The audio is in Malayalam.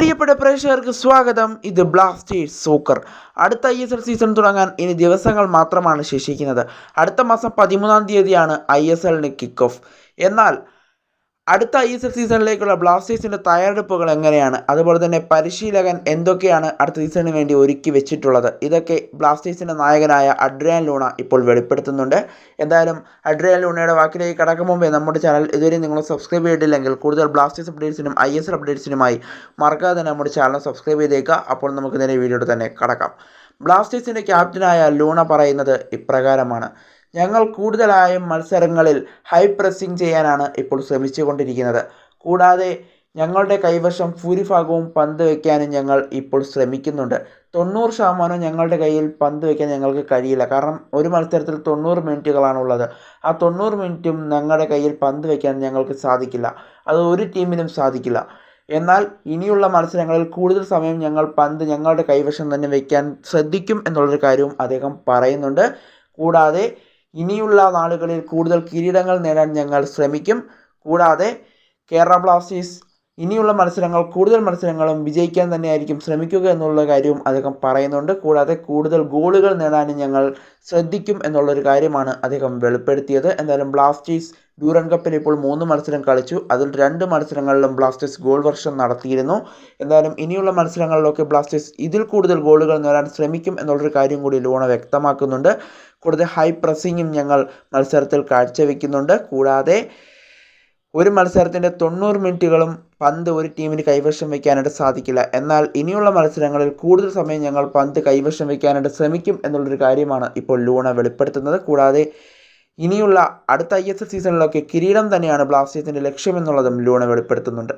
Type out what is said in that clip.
പ്രിയപ്പെട്ട പ്രേക്ഷകർക്ക് സ്വാഗതം. ഇത് ബ്ലാസ്റ്റേഴ്സ് സൂക്കർ. അടുത്ത ഐ എസ് എൽ സീസൺ തുടങ്ങാൻ ഇനി ദിവസങ്ങൾ മാത്രമാണ് ശേഷിക്കുന്നത്. അടുത്ത മാസം പതിമൂന്നാം തീയതിയാണ് ഐ എസ് എല്ലിന് കിക്ക് ഓഫ് എന്നാൽ അടുത്ത ഐ എസ് എൽ സീസണിലേക്കുള്ള ബ്ലാസ്റ്റേഴ്സിന്റെ തയ്യാറെടുപ്പുകൾ എങ്ങനെയാണ്? അതുപോലെ തന്നെ പരിശീലകൻ എന്തൊക്കെയാണ് അടുത്ത സീസണിന് വേണ്ടി ഒരുക്കി വെച്ചിട്ടുള്ളത്? ഇതൊക്കെ ബ്ലാസ്റ്റേഴ്സിന്റെ നായകനായ അഡ്രിയാൻ ലൂണ ഇപ്പോൾ വെളിപ്പെടുത്തുന്നുണ്ട്. എന്തായാലും അഡ്രിയാൻ ലൂണയുടെ വാക്കിലേക്ക് കടക്കും മുമ്പേ നമ്മുടെ ചാനൽ ഇതുവരെ നിങ്ങൾ സബ്സ്ക്രൈബ് ചെയ്തിട്ടില്ലെങ്കിൽ കൂടുതൽ ബ്ലാസ്റ്റേഴ്സ് അപ്ഡേറ്റ്സിനും ഐ എസ് എൽ അപ്ഡേറ്റ്സിനുമായി മറക്കാതെ തന്നെ നമ്മുടെ ചാനൽ സബ്സ്ക്രൈബ് ചെയ്തേക്കുക. അപ്പോൾ നമുക്ക് നേരെ വീഡിയോയുടെ തന്നെ കടക്കാം. ബ്ലാസ്റ്റേഴ്സിന്റെ ക്യാപ്റ്റനായ ലൂണ പറയുന്നത് ഇപ്രകാരമാണ്. ഞങ്ങൾ കൂടുതലായും മത്സരങ്ങളിൽ ഹൈ പ്രസ്സിംഗ് ചെയ്യാനാണ് ഇപ്പോൾ ശ്രമിച്ചുകൊണ്ടിരിക്കുന്നത്. കൂടാതെ ഞങ്ങളുടെ കൈവശം ഭൂരിഭാഗവും പന്ത് വയ്ക്കാനും ഞങ്ങൾ ഇപ്പോൾ ശ്രമിക്കുന്നുണ്ട്. തൊണ്ണൂറ് ശതമാനം ഞങ്ങളുടെ കയ്യിൽ പന്ത് വയ്ക്കാൻ ഞങ്ങൾക്ക് കഴിയില്ല. കാരണം ഒരു മത്സരത്തിൽ തൊണ്ണൂറ് മിനിറ്റുകളാണുള്ളത്. ആ തൊണ്ണൂറ് മിനിറ്റും ഞങ്ങളുടെ കയ്യിൽ പന്ത് വയ്ക്കാൻ ഞങ്ങൾക്ക് സാധിക്കില്ല. അത് ഒരു ടീമിനും സാധിക്കില്ല. എന്നാൽ ഇനിയുള്ള മത്സരങ്ങളിൽ കൂടുതൽ സമയം ഞങ്ങൾ പന്ത് ഞങ്ങളുടെ കൈവശം തന്നെ വയ്ക്കാൻ ശ്രദ്ധിക്കും എന്നുള്ളൊരു കാര്യവും അദ്ദേഹം പറയുന്നുണ്ട്. കൂടാതെ ഇനിയുള്ള നാളുകളിൽ കൂടുതൽ കിരീടങ്ങൾ നേടാൻ ഞങ്ങൾ ശ്രമിക്കും. കൂടാതെ കേരള ബ്ലാസ്റ്റേഴ്സ് ഇനിയുള്ള മത്സരങ്ങൾ കൂടുതൽ മത്സരങ്ങളും വിജയിക്കാൻ തന്നെയായിരിക്കും ശ്രമിക്കുക എന്നുള്ള കാര്യവും അദ്ദേഹം പറയുന്നുണ്ട്. കൂടാതെ കൂടുതൽ ഗോളുകൾ നേടാനും ഞങ്ങൾ ശ്രദ്ധിക്കും എന്നുള്ളൊരു കാര്യമാണ് അദ്ദേഹം വെളിപ്പെടുത്തിയത്. എന്തായാലും ബ്ലാസ്റ്റേഴ്സ് ഡ്യൂറൻ കപ്പിൽ ഇപ്പോൾ മൂന്ന് മത്സരം കളിച്ചു. അതിൽ രണ്ട് മത്സരങ്ങളിലും ബ്ലാസ്റ്റേഴ്സ് ഗോൾ വർഷം നടത്തിയിരുന്നു. എന്തായാലും ഇനിയുള്ള മത്സരങ്ങളിലൊക്കെ ബ്ലാസ്റ്റേഴ്സ് ഇതിൽ കൂടുതൽ ഗോളുകൾ നേടാൻ ശ്രമിക്കും എന്നുള്ളൊരു കാര്യം കൂടി ലൂണ വ്യക്തമാക്കുന്നുണ്ട്. കൂടുതൽ ഹൈ പ്രസ്സിങ്ങും ഞങ്ങൾ മത്സരത്തിൽ കാഴ്ചവെക്കുന്നുണ്ട്. കൂടാതെ ഒരു മത്സരത്തിന്റെ തൊണ്ണൂറ് മിനിറ്റുകളും പന്ത് ഒരു ടീമിന് കൈവശം വയ്ക്കാനായിട്ട് സാധിക്കില്ല. എന്നാൽ ഇനിയുള്ള മത്സരങ്ങളിൽ കൂടുതൽ സമയം ഞങ്ങൾ പന്ത് കൈവശം വയ്ക്കാനായിട്ട് ശ്രമിക്കും എന്നുള്ളൊരു കാര്യമാണ് ഇപ്പോൾ ലൂണ വെളിപ്പെടുത്തുന്നത്. കൂടാതെ ഇനിയുള്ള അടുത്ത ഐ എസ് എൽ സീസണിലൊക്കെ കിരീടം തന്നെയാണ് ബ്ലാസ്റ്റേഴ്സിന്റെ ലക്ഷ്യമെന്നുള്ളതും ലൂണ വെളിപ്പെടുത്തുന്നുണ്ട്.